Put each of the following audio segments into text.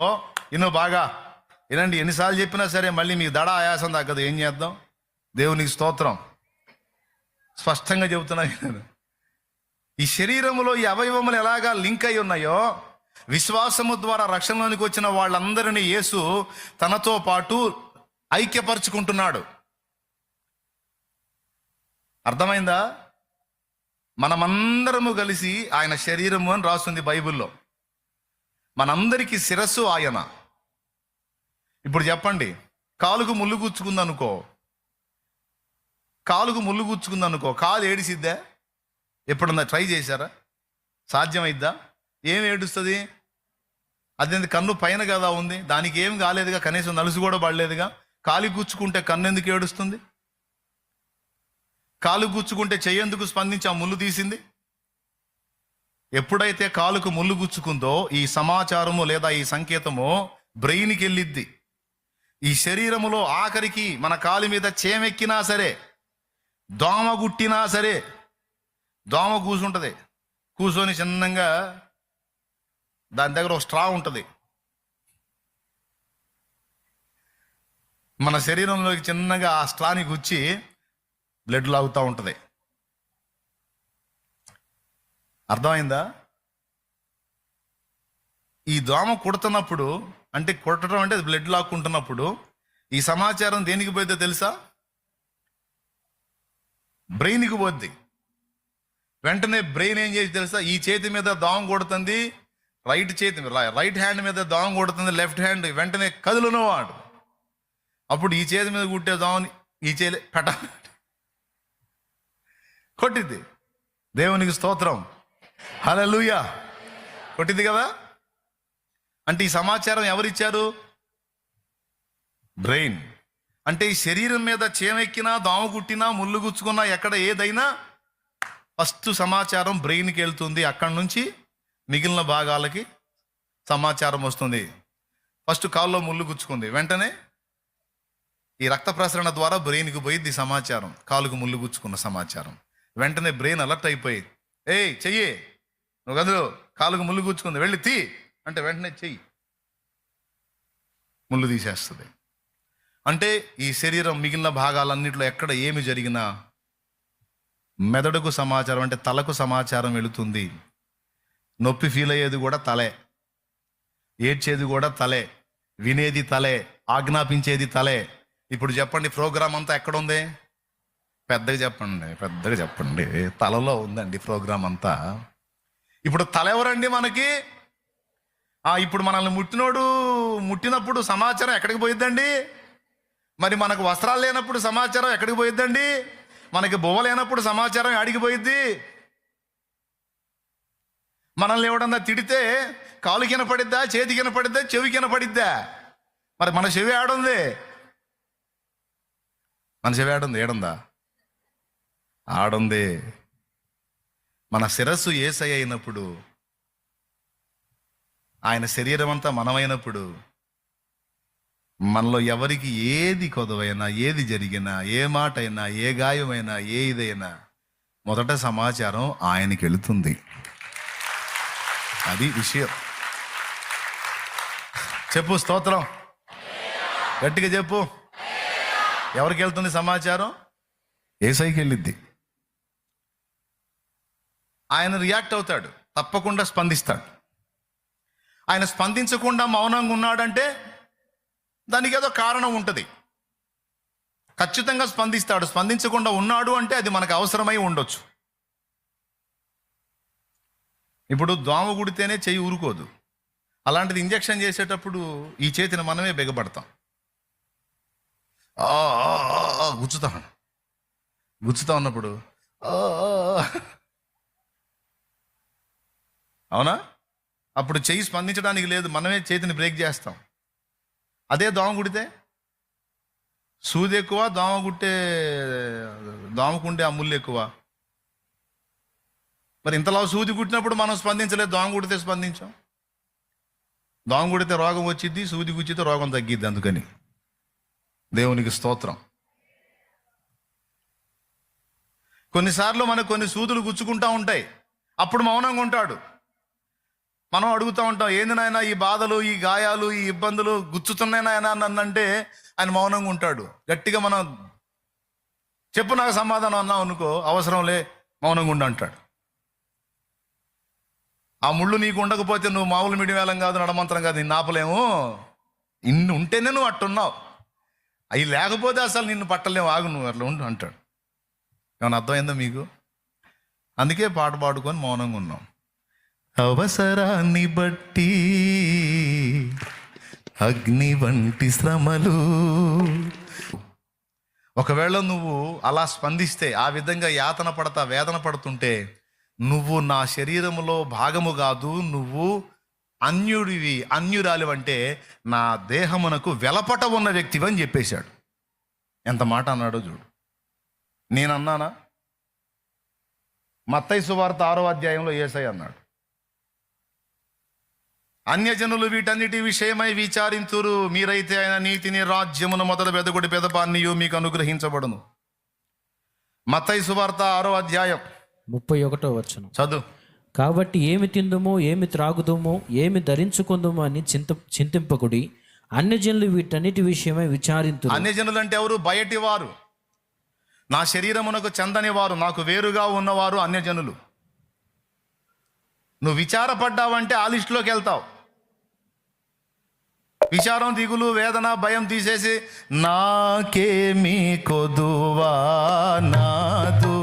ఓ ఇన్నో బాగా. వినండి ఎన్నిసార్లు చెప్పినా సరే మళ్ళీ మీకు దడ ఆయాసం తగ్గదు. ఏం చేద్దాం? దేవునికి స్తోత్రం. స్పష్టంగా చెబుతున్నా నేను ఈ శరీరములో ఈ అవయవములు ఎలాగా లింక్ అయి ఉన్నాయో విశ్వాసము ద్వారా రక్షణలోనికి వచ్చిన వాళ్ళందరినీ యేసు తనతో పాటు ఐక్యపరుచుకుంటున్నాడు. అర్థమైందా? మనమందరము కలిసి ఆయన శరీరము అని రాస్తుంది బైబిల్లో. మనందరికీ శిరస్సు ఆయన. ఇప్పుడు చెప్పండి కాలుకు ముళ్ళు గుచ్చుకుందనుకో కాలుకు ముళ్ళు గుచ్చుకుందనుకో కాలు ఏడిసిద్దా? ఎప్పుడన్నా ట్రై చేశారా? సాధ్యమైద్దా? ఏం ఏడుస్తుంది? అదేంది కన్ను పైన కదా ఉంది దానికి ఏం కాలేదుగా? కనీసం నలుసు కూడా పడలేదుగా? కాలు గుచ్చుకుంటే కన్ను ఎందుకు ఏడుస్తుంది? కాలు గుచ్చుకుంటే చెయ్యేందుకు స్పందించి ఆ ముళ్ళు తీసింది? ఎప్పుడైతే కాలుకు ముళ్ళు గుచ్చుకుందో ఈ సమాచారము లేదా ఈ సంకేతము బ్రెయిన్కి వెళ్ళిద్ది. ఈ శరీరములో ఆఖరికి మన కాలు మీద చేమెక్కినా సరే దోమ గుట్టినా సరే దోమ కూసుంటది. కూర్చొని చిన్నంగా దాని దగ్గర ఒక స్ట్రా ఉంటుంది. మన శరీరంలోకి చిన్నగా ఆ స్ట్రాని గుచ్చి బ్లడ్ లాగుతూ ఉంటుంది. అర్థమైందా? ఈ దోమ కుడుతున్నప్పుడు అంటే కుట్టడం అంటే బ్లడ్ లాక్కుంటున్నప్పుడు ఈ సమాచారం దేనికి పోయిద్దో తెలుసా? బ్రెయిన్కి పోద్ది. వెంటనే బ్రెయిన్ ఏం చేసి తెలుసా? ఈ చేతి మీద దోమ కొడుతుంది రైట్ చేతి రైట్ హ్యాండ్ మీద దోమ కొడుతుంది లెఫ్ట్ హ్యాండ్ వెంటనే కదులునవాడు అప్పుడు ఈ చేతి మీద కుట్టే దోమని ఈ చేతి పెట్ట కొట్టింది దేవునికి స్తోత్రం. హల్లెలూయా. కొట్టింది కదా? అంటే ఈ సమాచారం ఎవరిచ్చారు? బ్రెయిన్. అంటే ఈ శరీరం మీద చేమెక్కినా దాము కుట్టినా ముళ్ళు గుచ్చుకున్నా ఎక్కడ ఏదైనా ఫస్ట్ సమాచారం బ్రెయిన్కి వెళ్తుంది. అక్కడి నుంచి మిగిలిన భాగాలకి సమాచారం వస్తుంది. ఫస్ట్ కాల్లో ముళ్ళు గుచ్చుకుంది. వెంటనే ఈ రక్త ప్రసరణ ద్వారా బ్రెయిన్కి పోయింది ఈ సమాచారం. కాలుకు ముళ్ళు గుచ్చుకున్న సమాచారం. వెంటనే బ్రెయిన్ అలర్ట్ అయిపోయి ఏయ్ చెయ్యి. నువ్వు గదిలో కాలుకు ముళ్ళు గుచ్చుకుంది వెళ్ళి తీ అంటే వెంటనే చెయ్యి. ముళ్ళు తీసేస్తుంది. అంటే ఈ శరీరం మిగిలిన భాగాలన్నింటిలో ఎక్కడ ఏమి జరిగినా మెదడుకు సమాచారం అంటే తలకు సమాచారం వెళుతుంది. నొప్పి ఫీల్ అయ్యేది కూడా తలే. ఏడ్చేది కూడా తలే. వినేది తలే. ఆజ్ఞాపించేది తలే. ఇప్పుడు చెప్పండి ప్రోగ్రామ్ అంతా ఎక్కడ ఉంది పెద్దగా చెప్పండి పెద్దగా చెప్పండి. తలలో ఉందండి ప్రోగ్రామ్ అంతా. ఇప్పుడు తల ఎవరండి మనకి ఇప్పుడు మనల్ని ముట్టినోడు ముట్టినప్పుడు సమాచారం ఎక్కడికి పోయిద్దండి? మరి మనకు వస్త్రాలు లేనప్పుడు సమాచారం ఎక్కడికి పోయిద్దండి? మనకి బువ్వ లేనప్పుడు సమాచారం ఆడికి పోయిద్ది? మనల్ని ఎవడన్నా తిడితే కాలు కినపడిద్దా చేతి కినపడిద్దా చెవి కినపడిద్దా మరి మన చెవి ఆడుంది. మన చెవి ఆడుంది ఏడుందా? ఆడుంది. మన శిరస్సు ఏసై అయినప్పుడు ఆయన శరీరం అంతా మనమైనప్పుడు మనలో ఎవరికి ఏది కొదవైనా ఏది జరిగినా ఏ మాట అయినా ఏ గాయమైనా ఏ ఇదైనా మొదట సమాచారం ఆయనకి వెళుతుంది అది విషయం. చెప్పు స్తోత్రం. గట్టిగా చెప్పు. ఎవరికి వెళ్తుంది సమాచారం? ఏసైకి వెళ్ళిద్ది ఆయన రియాక్ట్ అవుతాడు తప్పకుండా స్పందిస్తాడు. ఆయన స్పందించకుండా మౌనంగా ఉన్నాడంటే దానికి ఏదో కారణం ఉంటుంది. ఖచ్చితంగా స్పందిస్తాడు స్పందించకుండా ఉన్నాడు అంటే అది మనకు అవసరమై ఉండొచ్చు. ఇప్పుడు దోమ గుడితేనే చెయ్యి ఊరుకోదు. అలాంటిది ఇంజెక్షన్ చేసేటప్పుడు ఈ చేతిని మనమే బిగబడతాం. ఆ, ఆ, గుచ్చుతా. ఉన్నప్పుడు ఆ. అవునా? అప్పుడు చెయ్యి స్పందించడానికి లేదు మనమే చేతిని బ్రేక్ చేస్తాం. అదే దోమ కుడితే? సూది ఎక్కువ దోమ కుట్టే దోమకుండే అమ్ముళ్ళు ఎక్కువ. మరి ఇంతలా సూది కుట్టినప్పుడు మనం స్పందించలేదు దోమ కుడితే స్పందించాం. దోమ కుడితే రోగం వచ్చింది సూది కుచ్చితే రోగం తగ్గిద్ది అందుకని. దేవునికి స్తోత్రం. కొన్నిసార్లు మనకు కొన్ని సూదులు గుచ్చుకుంటా ఉంటాయి. అప్పుడు మౌనంగా ఉంటాడు. మనం అడుగుతూ ఉంటాం ఏంది నాయన ఈ బాధలు ఈ గాయాలు ఈ ఇబ్బందులు గుచ్చుతున్నాయి నాయన? నన్నంటే ఆయన మౌనంగా ఉంటాడు. గట్టిగా మనం చెప్పు నాకు సమాధానం అన్నావు అనుకో అవసరంలే మౌనంగా ఉండు అంటాడు. ఆ ముళ్ళు నీకు ఉండకపోతే నువ్వు మామూలు మీడియం వేలం కాదు నడమంత్రం కాదు నిన్ను ఆపలేము. ఇన్ని ఉంటేనే నువ్వు అట్టున్నావు. అవి లేకపోతే అసలు నిన్ను పట్టలేము. ఆగు నువ్వు అట్లా ఉండు అంటాడు. ఏమైనా అర్థమైందా మీకు? అందుకే పాట పాడుకొని మౌనంగా ఉన్నాం. అవసరాన్ని బట్టి అగ్ని వంటి శ్రమలు. ఒకవేళ నువ్వు అలా స్పందిస్తే ఆ విధంగా యాతన పడతా వేదన పడుతుంటే నువ్వు నా శరీరములో భాగము కాదు నువ్వు అన్యుడివి అన్యురాలివి అంటే నా దేహమునకు వెలపట ఉన్న వ్యక్తివి అని చెప్పేశాడు. ఎంత మాట అన్నాడో చూడు. నేనన్నానా? మత్తయి సువార్త ఆరో అధ్యాయంలో ఏసై అన్నాడు. అన్యజనులు వీటన్నిటి విషయమై విచారింతురు. మీరైతే ఆయన నీతిని రాజ్యమును మొదలు బెదగుడి పెదపాన్నియు మీకు అనుగ్రహించబడును. మత్తయి సువార్త ఆరో అధ్యాయం. ముప్పై ఒకటో వచనం. చదువు. కాబట్టి ఏమి తిందుమో ఏమి త్రాగుదుమో ఏమి ధరించుకుందుమో అని చింత చింతింపకుడి అన్యజనులు వీటన్నిటి విషయమై విచారింతురు. అన్యజనులు అంటే ఎవరు? బయటి వారు నా శరీరమునకు చెందని వారు నాకు వేరుగా ఉన్నవారు అన్యజనులు. నువ్వు విచారపడ్డావంటే ఆ లిస్టులోకి వెళ్తావు. విచారం దిగులు వేదన భయం తీసేసి నాకేమీ కొదువా నాదు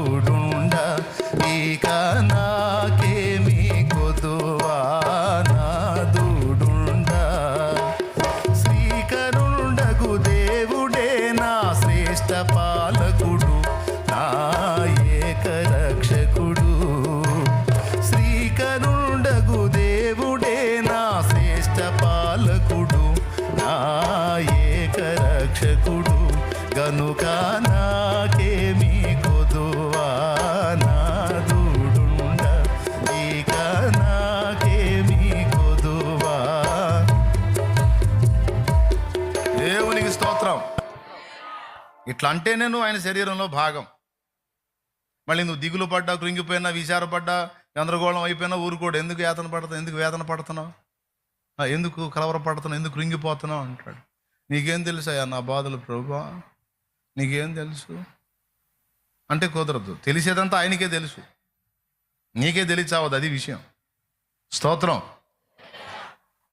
కనుక నాకేమీ కొదువా నాదుడుండ ఇక నాకేమీ కొదువా. దేవునికి స్తోత్రం. ఇట్లా అంటేనే నువ్వు ఆయన శరీరంలో భాగం. మళ్ళీ నువ్వు దిగులు పడ్డా కృంగిపోయినా విచారపడ్డా గందరగోళం అయిపోయినా ఊరుకోడు. ఎందుకు వేతన పడుతున్నావు? ఎందుకు వేదన పడుతున్నావు? ఎందుకు కలవర పడుతున్నావు? ఎందుకు కృంగిపోతున్నావు? అంటాడు. నీకేం తెలుసా నా బాధలు ప్రభా? నీకేం తెలుసు? అంటే కుదరదు. తెలిసేదంతా ఆయనకే తెలుసు. నీకే తెలిసావద్దు అది విషయం. స్తోత్రం.